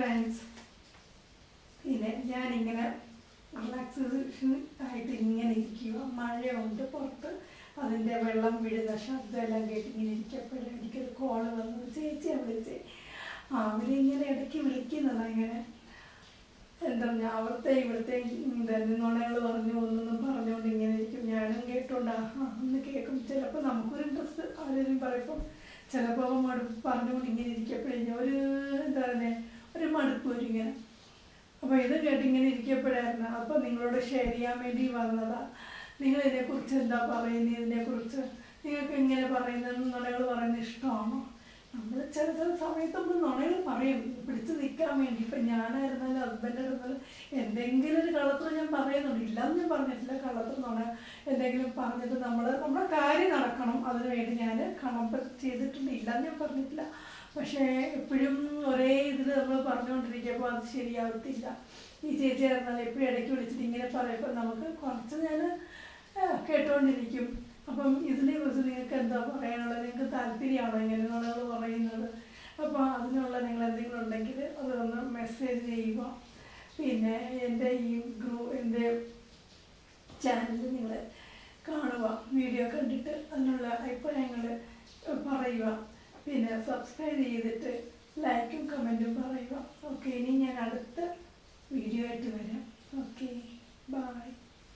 Friends പിന്നെ ഞാനിങ്ങനെ relaxation ആയിട്ട് ഇങ്ങനെ ഇരിക്കുക മഴയുണ്ട് പുറത്ത്. അതിന്റെ വെള്ളം വീഴുന്ന ശബ്ദമെല്ലാം കേട്ട് ഇങ്ങനെ ഇരിക്കപ്പോഴും എനിക്കൊരു കോൾ വന്നു. ചേച്ചിയാണ് വിളിച്ചേ. അവരിങ്ങനെ ഇടയ്ക്ക് വിളിക്കുന്നതാണ് ഇങ്ങനെ. എന്താ പറഞ്ഞാൽ അവിടുത്തെ ഇവിടുത്തെ തന്നെ നുണകൾ പറഞ്ഞു ഒന്നൊന്നും പറഞ്ഞുകൊണ്ട് ഇങ്ങനെ ഇരിക്കും. ഞാനും ആ, ഒന്ന് കേൾക്കും. ചിലപ്പോൾ നമുക്കൊരു ഇൻട്രസ്റ്റ് ആരെങ്കിലും പറയുമ്പം ചിലപ്പോൾ മടുപ്പ് പറഞ്ഞുകൊണ്ട് ഇങ്ങനെ ഇരിക്കപ്പോഴേ ഒരു എന്താ പറയുക ഒരു മടുപ്പ് വരും ഇങ്ങനെ അപ്പോൾ ഇത് കേട്ടിങ്ങനെ ഇരിക്കപ്പെടായിരുന്നു. അപ്പോൾ നിങ്ങളോട് ഷെയർ ചെയ്യാൻ വേണ്ടി വന്നതാ. നിങ്ങൾ ഇതിനെക്കുറിച്ച് എന്താ പറയുന്നത് ഇതിനെക്കുറിച്ച് നിങ്ങൾക്ക് ഇങ്ങനെ പറയുന്നത്? നുണകൾ പറയുന്നത് ഇഷ്ടമാണോ? നമ്മൾ ചില ചില സമയത്ത് നമ്മൾ നുണകൾ പറയും. പിടിച്ച് നിൽക്കാൻ വേണ്ടി. ഇപ്പം ഞാനായിരുന്നാലും ഹസ്ബൻഡ് ആയിരുന്നാലും എന്തെങ്കിലും ഒരു കള്ളത്തിൽ ഞാൻ പറയുന്നുണ്ട്. ഇല്ലെന്ന് ഞാൻ പറഞ്ഞിട്ടില്ല. കള്ളത്തിൽ നുണ എന്തെങ്കിലും പറഞ്ഞിട്ട് നമ്മൾ നമ്മുടെ കാര്യം നടക്കണം. അതിനുവേണ്ടി ഞാൻ കണമ്പ ചെയ്തിട്ടുണ്ട്. ഇല്ലെന്ന് ഞാൻ പറഞ്ഞിട്ടില്ല. പക്ഷേ എപ്പോഴും ഒരേ ഇതിൽ നമ്മൾ പറഞ്ഞുകൊണ്ടിരിക്കുമ്പോൾ അത് ശരിയാവത്തില്ല. ഈ ചേച്ചി ആയിരുന്നാലും എപ്പോഴും ഇടയ്ക്ക് വിളിച്ചിട്ട് ഇങ്ങനെ പറയുമ്പോൾ നമുക്ക് കുറച്ച് ഞാൻ കേട്ടുകൊണ്ടിരിക്കും അപ്പം ഇതിനെ കുറിച്ച് നിങ്ങൾക്ക് എന്താ പറയാനുള്ളത്? നിങ്ങൾക്ക് താല്പര്യമാണോ ഇങ്ങനെ നുണകൾ പറയുന്നത്? അപ്പോൾ അതിനുള്ള നിങ്ങൾ എന്തെങ്കിലും ഉണ്ടെങ്കിൽ അതൊന്ന് മെസ്സേജ് ചെയ്യുക. പിന്നെ എന്റെ ഈ ഗ്രൂ എന്റെ ചാനൽ നിങ്ങൾ കാണുക. വീഡിയോ കണ്ടിട്ട് അതിനുള്ള അഭിപ്രായങ്ങൾ പറയുക. പിന്നെ സബ്സ്ക്രൈബ് ചെയ്തിട്ട് ലൈക്കും കമന്റും പറയുക. ഓക്കെ ഇനി ഞാൻ അടുത്ത വീഡിയോ ആയിട്ട് വരാം. Okay bye